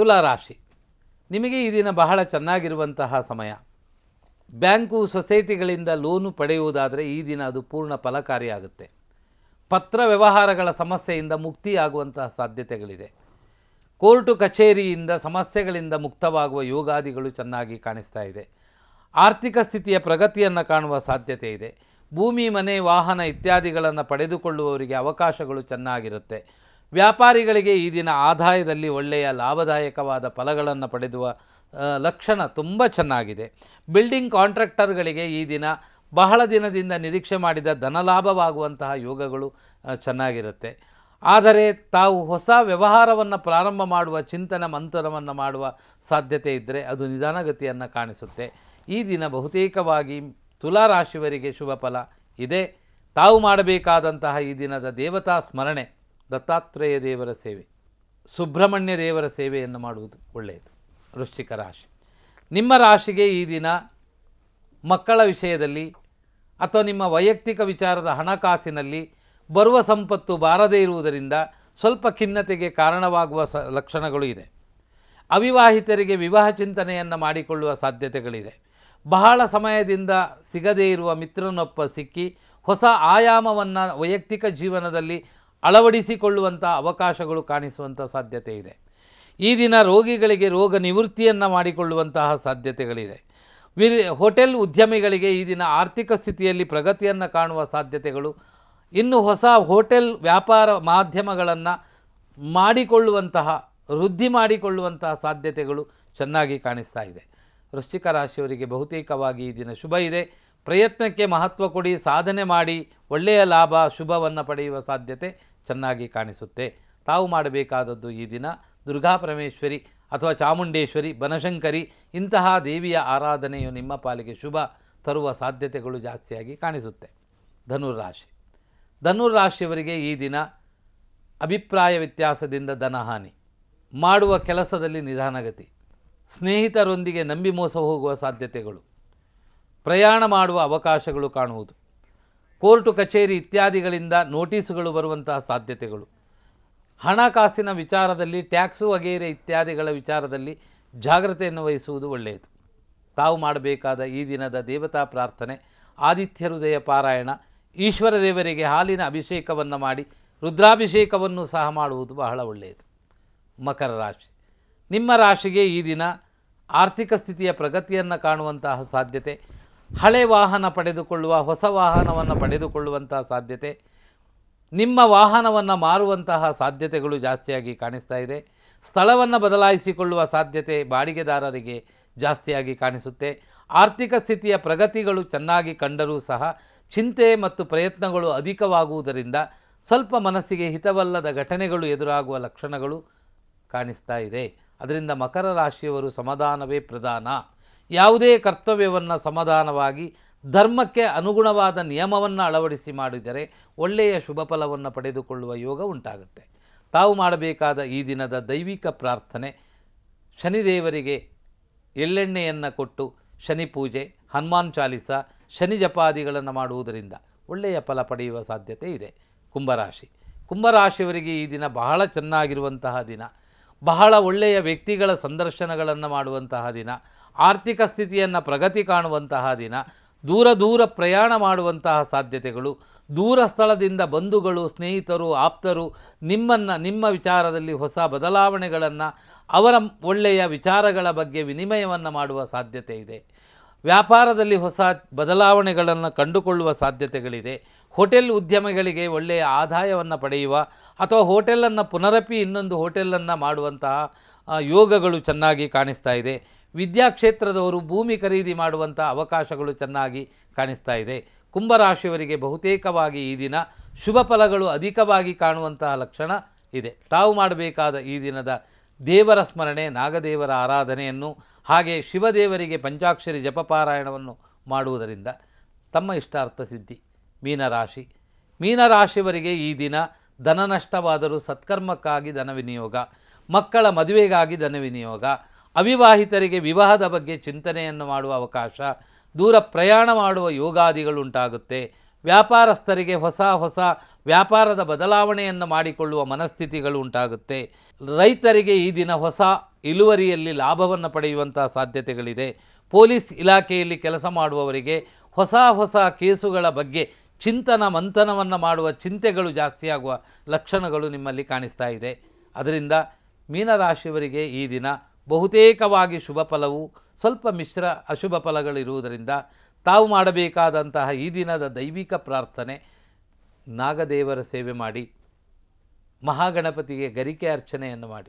ತುಲಾ ರಾಶಿ. ನಿಮಗೆ ಈ ದಿನ ಬಹಳ ಚೆನ್ನಾಗಿರುವಂತಹ ಸಮಯ. ಬ್ಯಾಂಕು ಸೊಸೈಟಿಗಳಿಂದ ಲೋನು ಪಡೆಯುವುದಾದರೆ ಈ ದಿನ ಅದು ಪೂರ್ಣ ಫಲಕಾರಿಯಾಗುತ್ತೆ. ಪತ್ರ ವ್ಯವಹಾರಗಳ ಸಮಸ್ಯೆಯಿಂದ ಮುಕ್ತಿಯಾಗುವಂತಹ ಸಾಧ್ಯತೆಗಳಿದೆ. ಕೋರ್ಟು ಕಚೇರಿಯಿಂದ ಸಮಸ್ಯೆಗಳಿಂದ ಮುಕ್ತವಾಗುವ ಯೋಗಾದಿಗಳು ಚೆನ್ನಾಗಿ ಕಾಣಿಸ್ತಾ ಇದೆ. ಆರ್ಥಿಕ ಸ್ಥಿತಿಯ ಪ್ರಗತಿಯನ್ನು ಕಾಣುವ ಸಾಧ್ಯತೆ ಇದೆ. ಭೂಮಿ, ಮನೆ, ವಾಹನ ಇತ್ಯಾದಿಗಳನ್ನು ಪಡೆದುಕೊಳ್ಳುವವರಿಗೆ ಅವಕಾಶಗಳು ಚೆನ್ನಾಗಿರುತ್ತೆ. ವ್ಯಾಪಾರಿಗಳಿಗೆ ಈ ದಿನ ಆದಾಯದಲ್ಲಿ ಒಳ್ಳೆಯ ಲಾಭದಾಯಕವಾದ ಫಲಗಳನ್ನು ಪಡೆದುವ ಲಕ್ಷಣ ತುಂಬ ಚೆನ್ನಾಗಿದೆ. ಬಿಲ್ಡಿಂಗ್ ಕಾಂಟ್ರಾಕ್ಟರ್ಗಳಿಗೆ ಈ ದಿನ ಬಹಳ ದಿನದಿಂದ ನಿರೀಕ್ಷೆ ಮಾಡಿದ ಧನಲಾಭವಾಗುವಂತಹ ಯೋಗಗಳು ಚೆನ್ನಾಗಿರುತ್ತೆ. ಆದರೆ ತಾವು ಹೊಸ ವ್ಯವಹಾರವನ್ನು ಪ್ರಾರಂಭ ಮಾಡುವ, ಚಿಂತನೆ ಮಂಥನವನ್ನು ಮಾಡುವ ಸಾಧ್ಯತೆ ಇದ್ದರೆ ಅದು ನಿಧಾನಗತಿಯನ್ನು ಕಾಣಿಸುತ್ತೆ. ಈ ದಿನ ಬಹುತೇಕವಾಗಿ ತುಲಾ ರಾಶಿಯವರಿಗೆ ಶುಭ ಫಲ ಇದೆ. ತಾವು ಮಾಡಬೇಕಾದಂತಹ ಈ ದಿನದ ದೇವತಾ ಸ್ಮರಣೆ ದತ್ತಾತ್ರೇಯ ದೇವರ ಸೇವೆ, ಸುಬ್ರಹ್ಮಣ್ಯ ದೇವರ ಸೇವೆಯನ್ನು ಮಾಡುವುದು ಒಳ್ಳೆಯದು, ವೃಶ್ಚಿಕ ರಾಶಿ. ನಿಮ್ಮ ರಾಶಿಗೆ ಈ ದಿನ ಮಕ್ಕಳ ವಿಷಯದಲ್ಲಿ ಅಥವಾ ನಿಮ್ಮ ವೈಯಕ್ತಿಕ ವಿಚಾರದ ಹಣಕಾಸಿನಲ್ಲಿ ಬರುವ ಸಂಪತ್ತು ಬಾರದೇ ಇರುವುದರಿಂದ ಸ್ವಲ್ಪ ಖಿನ್ನತೆಗೆ ಕಾರಣವಾಗುವ ಸ, ಲಕ್ಷಣಗಳು ಇದೆ. ಅವಿವಾಹಿತರಿಗೆ ವಿವಾಹ ಚಿಂತನೆಯನ್ನು ಮಾಡಿಕೊಳ್ಳುವ ಸಾಧ್ಯತೆಗಳಿದೆ. ಬಹಳ ಸಮಯದಿಂದ ಸಿಗದೇ ಇರುವ ಮಿತ್ರನೊಪ್ಪ ಸಿಕ್ಕಿ ಹೊಸ ಆಯಾಮವನ್ನು ವೈಯಕ್ತಿಕ ಜೀವನದಲ್ಲಿ ಅಳವಡಿಸಿಕೊಳ್ಳುವಂಥ ಅವಕಾಶಗಳು ಕಾಣಿಸುವಂಥ ಸಾಧ್ಯತೆ ಇದೆ. ಈ ದಿನ ರೋಗಿಗಳಿಗೆ ರೋಗ ನಿವೃತ್ತಿಯನ್ನು ಮಾಡಿಕೊಳ್ಳುವಂತಹ ಸಾಧ್ಯತೆಗಳಿದೆ. ವಿರ್, ಹೋಟೆಲ್ ಉದ್ಯಮಿಗಳಿಗೆ ಈ ದಿನ ಆರ್ಥಿಕ ಸ್ಥಿತಿಯಲ್ಲಿ ಪ್ರಗತಿಯನ್ನು ಕಾಣುವ ಸಾಧ್ಯತೆಗಳು, ಇನ್ನು ಹೊಸ ಹೋಟೆಲ್ ವ್ಯಾಪಾರ ಮಾಧ್ಯಮಗಳನ್ನು ಮಾಡಿಕೊಳ್ಳುವಂತಹ, ವೃದ್ಧಿ ಮಾಡಿಕೊಳ್ಳುವಂತಹ ಸಾಧ್ಯತೆಗಳು ಚೆನ್ನಾಗಿ ಕಾಣಿಸ್ತಾ ಇದೆ. ವೃಶ್ಚಿಕ ರಾಶಿಯವರಿಗೆ ಬಹುತೇಕವಾಗಿ ಈ ದಿನ ಶುಭ ಇದೆ. ಪ್ರಯತ್ನಕ್ಕೆ ಮಹತ್ವ ಕೊಡಿ, ಸಾಧನೆ ಮಾಡಿ, ಒಳ್ಳೆಯ ಲಾಭ, ಶುಭವನ್ನು ಪಡೆಯುವ ಸಾಧ್ಯತೆ. ಚೆನ್ನಾಗಿ ಕಾಣಿಸುತ್ತೆ. ತಾವು ಮಾಡಬೇಕಾದದ್ದು ಈ ದಿನ ದುರ್ಗಾ ಪರಮೇಶ್ವರಿ ಅಥವಾ ಚಾಮುಂಡೇಶ್ವರಿ, ಬನಶಂಕರಿ ಇಂತಹ ದೇವಿಯ ಆರಾಧನೆಯು ನಿಮ್ಮ ಪಾಲಿಗೆ ಶುಭ ತರುವ ಸಾಧ್ಯತೆಗಳು ಜಾಸ್ತಿಯಾಗಿ ಕಾಣಿಸುತ್ತೆ. ಧನುರಾಶಿ ಧನುರಾಶಿಯವರಿಗೆ ಈ ದಿನ ಅಭಿಪ್ರಾಯ ವ್ಯತ್ಯಾಸದಿಂದ ಧನಹಾನಿ. ಮಾಡುವ ಕೆಲಸದಲ್ಲಿ ನಿಧಾನಗತಿ. ಸ್ನೇಹಿತರೊಂದಿಗೆ ನಂಬಿ ಮೋಸ ಹೋಗುವ ಸಾಧ್ಯತೆಗಳು. ಪ್ರಯಾಣ ಮಾಡುವ ಅವಕಾಶಗಳು ಕಾಣುವುದು. ಕೋರ್ಟು ಕಚೇರಿ ಇತ್ಯಾದಿಗಳಿಂದ ನೋಟಿಸುಗಳು ಬರುವಂತಹ ಸಾಧ್ಯತೆಗಳು. ಹಣಕಾಸಿನ ವಿಚಾರದಲ್ಲಿ, ಟ್ಯಾಕ್ಸು ವಗೇರೆ ಇತ್ಯಾದಿಗಳ ವಿಚಾರದಲ್ಲಿ ಜಾಗ್ರತೆಯನ್ನು ವಹಿಸುವುದು ಒಳ್ಳೆಯದು. ತಾವು ಮಾಡಬೇಕಾದ ಈ ದಿನದ ದೇವತಾ ಪ್ರಾರ್ಥನೆ, ಆದಿತ್ಯ ಹೃದಯ ಪಾರಾಯಣ, ಈಶ್ವರ ದೇವರಿಗೆ ಹಾಲಿನ ಅಭಿಷೇಕವನ್ನು ಮಾಡಿ, ರುದ್ರಾಭಿಷೇಕವನ್ನು ಸಹ ಮಾಡುವುದು ಬಹಳ ಒಳ್ಳೆಯದು. ಮಕರ ರಾಶಿ. ನಿಮ್ಮ ರಾಶಿಗೆ ಈ ದಿನ ಆರ್ಥಿಕ ಸ್ಥಿತಿಯ ಪ್ರಗತಿಯನ್ನು ಕಾಣುವಂತಹ ಸಾಧ್ಯತೆ ಹಳೆ ವಾಹನ ಪಡೆದುಕೊಳ್ಳುವ, ಹೊಸ ವಾಹನವನ್ನು ಪಡೆದುಕೊಳ್ಳುವಂತಹ ಸಾಧ್ಯತೆ, ನಿಮ್ಮ ವಾಹನವನ್ನು ಮಾರುವಂತಹ ಸಾಧ್ಯತೆಗಳು ಜಾಸ್ತಿಯಾಗಿ ಕಾಣಿಸ್ತಾ ಇದೆ. ಸ್ಥಳವನ್ನು ಬದಲಾಯಿಸಿಕೊಳ್ಳುವ ಸಾಧ್ಯತೆ ಬಾಡಿಗೆದಾರರಿಗೆ ಜಾಸ್ತಿಯಾಗಿ ಕಾಣಿಸುತ್ತೆ. ಆರ್ಥಿಕ ಸ್ಥಿತಿಯ ಪ್ರಗತಿಗಳು ಚೆನ್ನಾಗಿ ಕಂಡರೂ ಸಹ ಚಿಂತೆ ಮತ್ತು ಪ್ರಯತ್ನಗಳು ಅಧಿಕವಾಗುವುದರಿಂದ ಸ್ವಲ್ಪ ಮನಸ್ಸಿಗೆ ಹಿತವಲ್ಲದ ಘಟನೆಗಳು ಎದುರಾಗುವ ಲಕ್ಷಣಗಳು ಕಾಣಿಸ್ತಾ ಇದೆ. ಅದರಿಂದ ಮಕರ ರಾಶಿಯವರು ಸಮಾಧಾನವೇ ಪ್ರಧಾನ. ಯಾವುದೇ ಕರ್ತವ್ಯವನ್ನು ಸಮಾಧಾನವಾಗಿ, ಧರ್ಮಕ್ಕೆ ಅನುಗುಣವಾದ ನಿಯಮವನ್ನು ಅಳವಡಿಸಿ ಮಾಡಿದರೆ ಒಳ್ಳೆಯ ಶುಭ ಫಲವನ್ನು ಪಡೆದುಕೊಳ್ಳುವ ಯೋಗ ಉಂಟಾಗುತ್ತೆ. ತಾವು ಮಾಡಬೇಕಾದ ಈ ದಿನದ ದೈವಿಕ ಪ್ರಾರ್ಥನೆ, ಶನಿದೇವರಿಗೆ ಎಳ್ಳೆಣ್ಣೆಯನ್ನು ಕೊಟ್ಟು ಶನಿ ಪೂಜೆ, ಹನುಮಾನ್ ಚಾಲಿಸ, ಶನಿ ಜಪಾದಿಗಳನ್ನು ಮಾಡುವುದರಿಂದ ಒಳ್ಳೆಯ ಫಲ ಪಡೆಯುವ ಸಾಧ್ಯತೆ ಇದೆ. ಕುಂಭರಾಶಿ. ಕುಂಭರಾಶಿಯವರಿಗೆ ಈ ದಿನ ಬಹಳ ಚೆನ್ನಾಗಿರುವಂತಹ ದಿನ. ಬಹಳ ಒಳ್ಳೆಯ ವ್ಯಕ್ತಿಗಳ ಸಂದರ್ಶನಗಳನ್ನು ಮಾಡುವಂತಹ ದಿನ, ಆರ್ಥಿಕ ಸ್ಥಿತಿಯನ್ನು ಪ್ರಗತಿ ಕಾಣುವಂತಹ ದಿನ, ದೂರ ದೂರ ಪ್ರಯಾಣ ಮಾಡುವಂತಹ ಸಾಧ್ಯತೆಗಳು, ದೂರ ಸ್ಥಳದಿಂದ ಬಂಧುಗಳು, ಸ್ನೇಹಿತರು, ಆಪ್ತರು ನಿಮ್ಮನ್ನು, ನಿಮ್ಮ ವಿಚಾರದಲ್ಲಿ ಹೊಸ ಬದಲಾವಣೆಗಳನ್ನು, ಅವರ ಒಳ್ಳೆಯ ವಿಚಾರಗಳ ಬಗ್ಗೆ ವಿನಿಮಯವನ್ನು ಮಾಡುವ ಸಾಧ್ಯತೆ ಇದೆ. ವ್ಯಾಪಾರದಲ್ಲಿ ಹೊಸ ಬದಲಾವಣೆಗಳನ್ನು ಕಂಡುಕೊಳ್ಳುವ ಸಾಧ್ಯತೆಗಳಿದೆ. ಹೋಟೆಲ್ ಉದ್ಯಮಗಳಿಗೆ ಒಳ್ಳೆಯ ಆದಾಯವನ್ನು ಪಡೆಯುವ ಅಥವಾ ಹೋಟೆಲನ್ನು ಪುನರಪಿ ಇನ್ನೊಂದು ಹೋಟೆಲನ್ನು ಮಾಡುವಂತಹ ಯೋಗಗಳು ಚೆನ್ನಾಗಿ ಕಾಣಿಸ್ತಾ ಇದೆ. ವಿದ್ಯಾಕ್ಷೇತ್ರದವರು ಭೂಮಿ ಖರೀದಿ ಮಾಡುವಂಥ ಅವಕಾಶಗಳು ಚೆನ್ನಾಗಿ ಕಾಣಿಸ್ತಾ ಇದೆ. ಕುಂಭರಾಶಿಯವರಿಗೆ ಬಹುತೇಕವಾಗಿ ಈ ದಿನ ಶುಭ ಫಲಗಳು ಅಧಿಕವಾಗಿ ಕಾಣುವಂತಹ ಲಕ್ಷಣ ಇದೆ. ತಾವು ಮಾಡಬೇಕಾದ ಈ ದಿನದ ದೇವರ ಸ್ಮರಣೆ, ನಾಗದೇವರ ಆರಾಧನೆಯನ್ನು ಹಾಗೆ ಶಿವದೇವರಿಗೆ ಪಂಚಾಕ್ಷರಿ ಜಪಪಾರಾಯಣವನ್ನು ಮಾಡುವುದರಿಂದ ತಮ್ಮ ಇಷ್ಟಾರ್ಥ ಸಿದ್ಧಿ. ಮೀನರಾಶಿ. ಮೀನರಾಶಿಯವರಿಗೆ ಈ ದಿನ ಧನ ನಷ್ಟವಾದರೂ ಸತ್ಕರ್ಮಕ್ಕಾಗಿ ಧನ ವಿನಿಯೋಗ, ಮಕ್ಕಳ ಮದುವೆಗಾಗಿ ಧನ ವಿನಿಯೋಗ, ಅವಿವಾಹಿತರಿಗೆ ವಿವಾಹದ ಬಗ್ಗೆ ಚಿಂತನೆಯನ್ನು ಮಾಡುವ ಅವಕಾಶ, ದೂರ ಪ್ರಯಾಣ ಮಾಡುವ ಯೋಗಾದಿಗಳು ಉಂಟಾಗುತ್ತೆ ವ್ಯಾಪಾರಸ್ಥರಿಗೆ ಹೊಸ ಹೊಸ ವ್ಯಾಪಾರದ ಬದಲಾವಣೆಯನ್ನು ಮಾಡಿಕೊಳ್ಳುವ ಮನಸ್ಥಿತಿಗಳು ಉಂಟಾಗುತ್ತೆ. ರೈತರಿಗೆ ಈ ದಿನ ಹೊಸ ಇಳುವರಿಯಲ್ಲಿ ಲಾಭವನ್ನು ಪಡೆಯುವಂಥ ಸಾಧ್ಯತೆಗಳಿದೆ. ಪೊಲೀಸ್ ಇಲಾಖೆಯಲ್ಲಿ ಕೆಲಸ ಮಾಡುವವರಿಗೆ ಹೊಸ ಹೊಸ ಕೇಸುಗಳ ಬಗ್ಗೆ ಚಿಂತನ ಮಂಥನವನ್ನು ಮಾಡುವ ಚಿಂತೆಗಳು ಜಾಸ್ತಿಯಾಗುವ ಲಕ್ಷಣಗಳು ನಿಮ್ಮಲ್ಲಿ ಕಾಣಿಸ್ತಾ ಇದೆ. ಅದರಿಂದ ಮೀನರಾಶಿಯವರಿಗೆ ಈ ದಿನ ಬಹುತೇಕವಾಗಿ ಶುಭ ಫಲವು, ಸ್ವಲ್ಪ ಮಿಶ್ರ ಅಶುಭ ಫಲಗಳಿರುವುದರಿಂದ ತಾವು ಮಾಡಬೇಕಾದಂತಹ ಈ ದಿನದ ದೈವಿಕ ಪ್ರಾರ್ಥನೆ ನಾಗದೇವರ ಸೇವೆ ಮಾಡಿ ಮಹಾಗಣಪತಿಗೆ ಗರಿಕೆ ಅರ್ಚನೆಯನ್ನು ಮಾಡಿ.